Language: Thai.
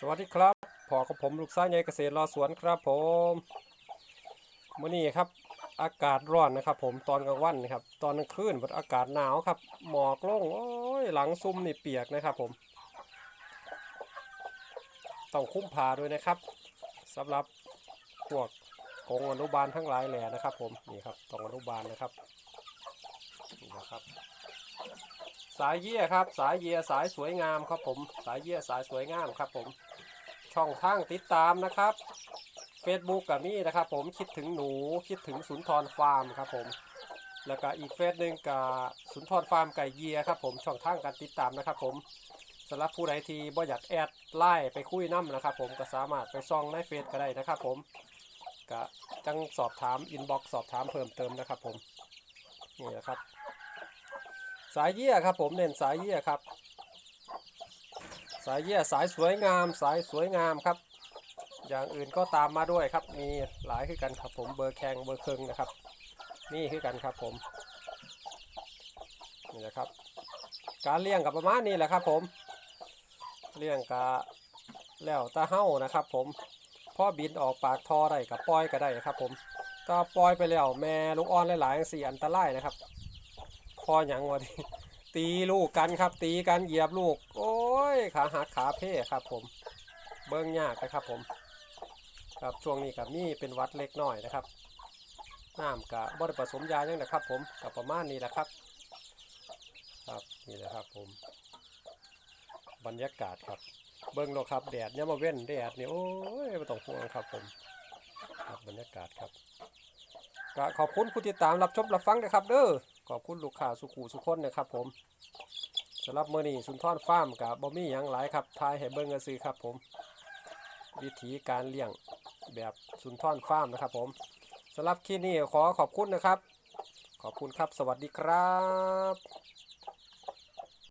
สวัสดีครับพอกับผมลูกสาวใหญ่เกษตรรอสวนครับผมมื้อนี้ครับ อากาศร้อนนะครับ ผมตอนกลางวันนะครับ ตอนกลางคืนอากาศหนาวครับ หมอกลงโอ้ยหลังซุ่มนี่เปียกนะครับ ผม ต้องคุ้มผ้าด้วยนะครับสำหรับพวกกงอนุบาลทั้งหลายแหล่นะครับ ผมนี่ครับต้องอนุบาลนะครับนี่นะครับ สายเยี่ยครับ สายเยี่ยสายสวยงามครับผม สายเยี่ยสายสวยงามครับผม ช่องทางติดตามนะครับ Facebook กับนี่นะครับ ผมคิดถึงหนูคิดถึงสุนทรฟาร์มครับผมแล้วก็อีกเฟซหนึ่งกับสุนทรฟาร์มไก่เยียครับผมช่องทางการติดตามนะครับ ผมสำหรับผู้ใดที่บ่อยากแอดไล่ไปคุยน้ำนะครับ ผมก็สามารถไปซองในเฟซก็ได้นะครับ ผมก็จังสอบถามอินบ็อกซ์สอบถามเพิ่มเติมนะครับ ผมนี่นะครับ สายเยี่ยครับผมเน้นสายเยี่ยครับ สายเยี่ยสายสวยงาม สายสวยงามครับ อย่างอื่นก็ตามมาด้วยครับ มีหลายคือกันครับผมเบอร์แข่งเบอร์เคิงนะครับ นี่คือกันครับผมนี่นะครับ การเลี้ยงกับประมาณนี้แหละครับผมเลี้ยงกะแล้วตาเฮ้านะครับ ผมพ่อบินออกปากทอได้กับปล่อยก็ได้ครับ ผมถ้าปล่อยไปแล้วแม่ลูกอ่อนหลายๆสี่อันตรายนะครับ ออย่างวะที่ตีลูกกันครับ ตีกันเหยียบลูก โอ้ยขาหักขาเพ่ครับ ผม เบิ้งยากนะครับ ผม ครับช่วงนี้กับนี่เป็นวัดเล็กน้อยนะครับน้ำกับ่ได้ผสมยายังนะครับ ผมกับประมาณนี้แหละครับ ครับนี่แหละครับ ผม บรรยากาศครับ เบิ้งโลครับแดดเนี่ยมาเว้นแดดเนี่ยโอ้ยไม่ต้องห่วงครับ ผมครับบรรยากาศครับก็ขอบคุณผู้ติดตามรับชมรับฟังนะครับ เด้อ ขอบคุณลูกค้าสุขูสุขคนนะครับผมสำหรับเมื่อนี้สุนทรฟาร์มกับบอมี่ยังหลายครับทายให้เบิ้งกันซื้อครับผม วิธีการเลี้ยงแบบสุนทรฟาร์มนะครับผมสำหรับคลิปนี้ขอขอบคุณนะครับ ขอบคุณครับ สวัสดีครับ